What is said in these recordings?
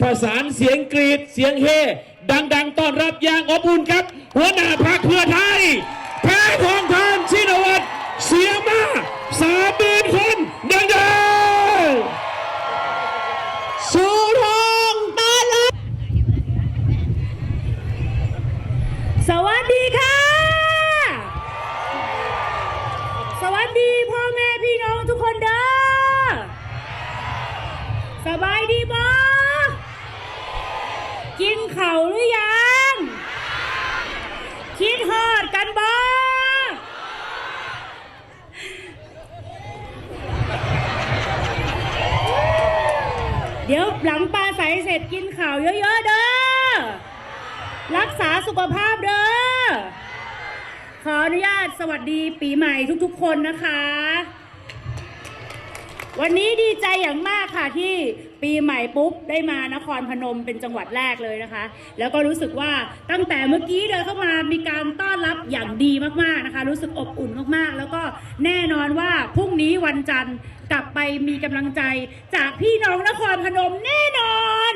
ประสานเสียงกรีดเสียงเฮ ดัง ๆต้อนรับอย่างอบอุ่นครับ หัวหน้าพรรคเพื่อไทยแพ้ทองทานชินวัตรเสียงมาสามหมื่นคนดังๆชูทองต้อนรับสวัสดีค่ะ สวัสดีพ่อแม่พี่น้องทุกคนเด้อสบายดีบ่กินเข่าวหรือยัง คิดฮอดกันบ่ เดี๋ยวหลังปลาใสเสร็จกินข่าวเยอะๆเด้อ รักษาสุขภาพเด้อ ขออนุญาตสวัสดีปีใหม่ทุกๆคนนะคะ วันนี้ดีใจอย่างมากค่ะที่ปีใหม่ปุ๊บได้มานครพนมเป็นจังหวัดแรกเลยนะคะ แล้วก็รู้สึกว่าตั้งแต่เมื่อกี้เดินเข้ามามีการต้อนรับอย่างดีมากๆนะคะ รู้สึกอบอุ่นมากๆ แล้วก็แน่นอนว่าพรุ่งนี้วันจันทร์กลับ ไปมีกำลังใจจากพี่น้องนครพนมแน่นอน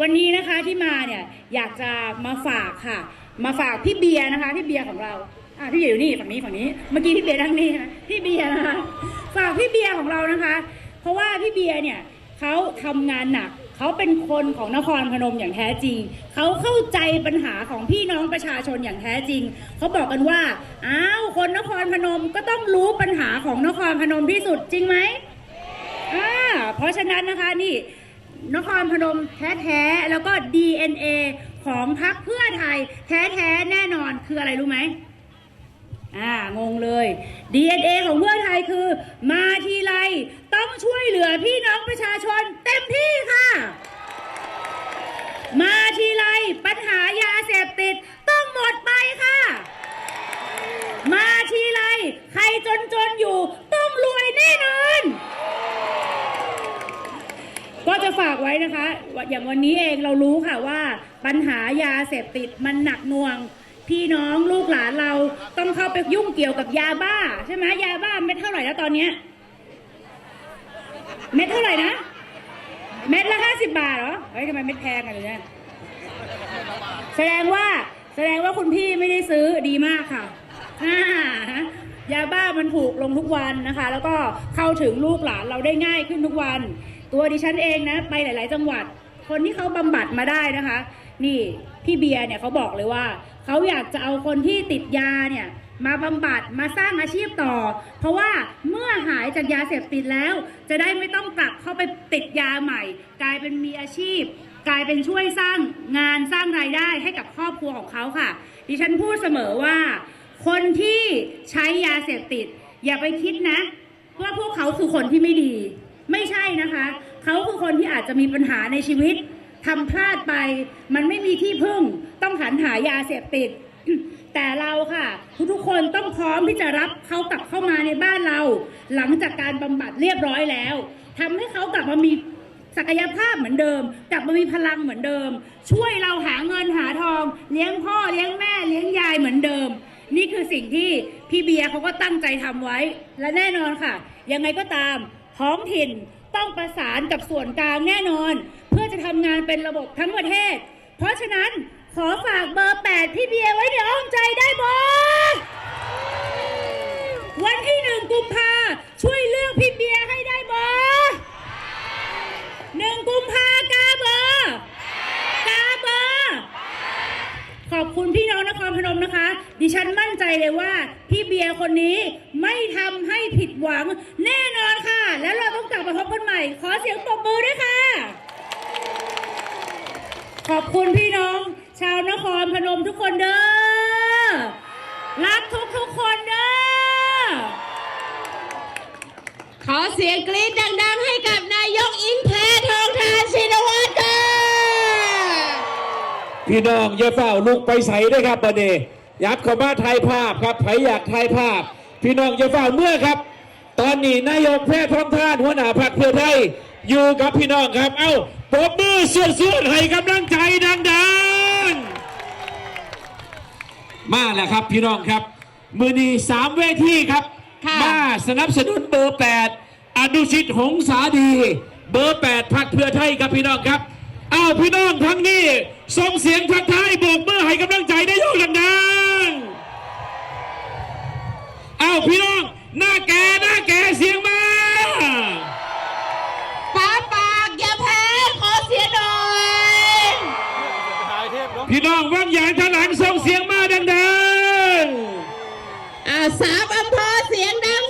วันนี้นะคะที่มาเนี่ยอยากจะมาฝากค่ะ มาฝากพี่เบียร์นะคะพี่เบียร์ของเราอะพี่เบียร์อยู่นี่ฝั่งนี้ฝั่งนี้เมื่อกี้พี่เบียร์นั่งนี่นะพี่เบียร์นะคะฝากพี่เบียร์ของเรานะคะ เพราะว่าพี่เบียร์เนี่ยเขาทำงานหนัก เขาเป็นคนของนครพนมอย่างแท้จริง เขาเข้าใจปัญหาของพี่น้องประชาชนอย่างแท้จริง เขาบอกกันว่า อ้าว คนนครพนมก็ต้องรู้ปัญหาของนครพนมที่สุดจริงไหมอ่าเพราะฉะนั้นนะคะนี่นครพนมแท้ๆ แล้วก็ DNA ของพรรคเพื่อไทย แท้ๆ แน่นอนคืออะไรรู้ไหมอ่างงเลย DNA ของเพื่อไทยคือ มาทีไร ต้องช่วยเหลือพี่น้องประชาชนเต็มที่ค่ะ มาทีไรปัญหายาเสพติดต้องหมดไปค่ะ มาทีไรใครจนๆอยู่ต้องรวยแน่นอน ก็จะฝากไว้นะคะ อย่างวันนี้เองเรารู้ค่ะว่า ปัญหายาเสพติดมันหนักหน่วงพี่น้องลูกหลานเราต้องเข้าไปยุ่งเกี่ยวกับยาบ้า ใช่ไหมยาบ้าเม็ดเท่าไหร่แล้วตอนเนี้ย เม็ดเท่าไหร่นะ เม็ดละห้าสิบบาทเหรอ เฮ้ยทำไมเม็ดแพงกันเลยเนี่ยแสดงว่าแสดงว่าคุณพี่ไม่ได้ซื้อดีมากค่ะอ่ายาบ้ามันถูกลงทุกวันนะคะ แล้วก็เข้าถึงลูกหลานเราได้ง่ายขึ้นทุกวัน ตัวดิฉันเองนะ ไปหลาย ๆ จังหวัด คนที่เขาบำบัดมาได้นะคะ นี่พี่เบียร์เนี่ยเขาบอกเลยว่า เขาอยากจะเอาคนที่ติดยาเนี่ยมาบำบัดมาสร้างอาชีพต่อ เพราะว่าเมื่อหายจากยาเสพติดแล้ว จะได้ไม่ต้องกลับเข้าไปติดยาใหม่ กลายเป็นมีอาชีพ กลายเป็นช่วยสร้างงานสร้างรายได้ให้กับครอบครัวของเขาค่ะ ดิฉันพูดเสมอว่า คนที่ใช้ยาเสพติด อย่าไปคิดนะ ว่าพวกเขาคือคนที่ไม่ดี ไม่ใช่นะคะ เขาคือคนที่อาจจะมีปัญหาในชีวิต ทำพลาดไป มันไม่มีที่พึ่ง ต้องหันหายาเสพติด แต่เราค่ะ ทุกๆคนต้องพร้อมที่จะรับเขากลับเข้ามาในบ้านเรา หลังจากการบำบัดเรียบร้อยแล้วทำให้เขากลับมามีศักยภาพเหมือนเดิม กลับมามีพลังเหมือนเดิม ช่วยเราหาเงินหาทอง เลี้ยงพ่อเลี้ยงแม่เลี้ยงยายเหมือนเดิม นี่คือสิ่งที่พี่เบียร์เขาก็ตั้งใจทำไว้ และแน่นอนค่ะ ยังไงก็ตาม ท้องถิ่น ต้องประสานกับส่วนกลางแน่นอน เพื่อจะทำงานเป็นระบบทั้งประเทศ เพราะฉะนั้นขอฝากเบอร์ 8 พี่เบียร์ไว้ในอ้อมใจได้บอวันที่หนึ่งกุมภาช่วยเลือกพี่เบียร์ให้ได้บอหนึ่งกุมภากาเบอร์กาเบอร์ ข อบคุณพี่น้องนครพนมนะคะ ดิฉันมั่นใจเลยว่า พี่เบียร์คนนี้ไม่ทำให้ผิดหวังแน่นอนค่ะ แล้วเราต้องกลับมาพบกันใหม่ ขอเสียงปรบมือด้วยค่ะ ขอบคุณพี่น้อง ชาวนครพนมทุกคนเด้อรักทุกทุกคนเด้อขอเสียงกรี๊ดดังๆ พี่น้องอย่าเฝ้าลุกไปใส่ด้วยครับบันนี้ยับเข้ามาถ่ายภาพครับใครอยากถ่ายภาพ พี่น้องอย่าเฝ้าเมื่อครับ ตอนนี้นายกแพทย์ท้องท่านหัวหน้าพรรคเพื่อไทยอยู่กับพี่น้องครับ เอ้าปรบมือเสื่อนๆให้กำลังใจดังๆ มาแล้วครับพี่น้องครับ มือนี้สามเวทีครับค่ะมาสนับสนุนเบอร์แปดอนุชิตหงสาดี เบอร์แปดพักเพื่อไทยครับพี่น้องครับอ้าวพี่น้องทั้งนี้ ส่งเสียงทักทายโบกมือให้กำลังใจได้ยกดังๆอ้าวพี่น้อง หน้าแก่หน้าแก่เสียงมาป้าปากอย่าแพ้ขอเสียงหน่อย พี่น้องว่างใหญ่ทางหลังส่งเสียงมาดังอ่าสามอำเภ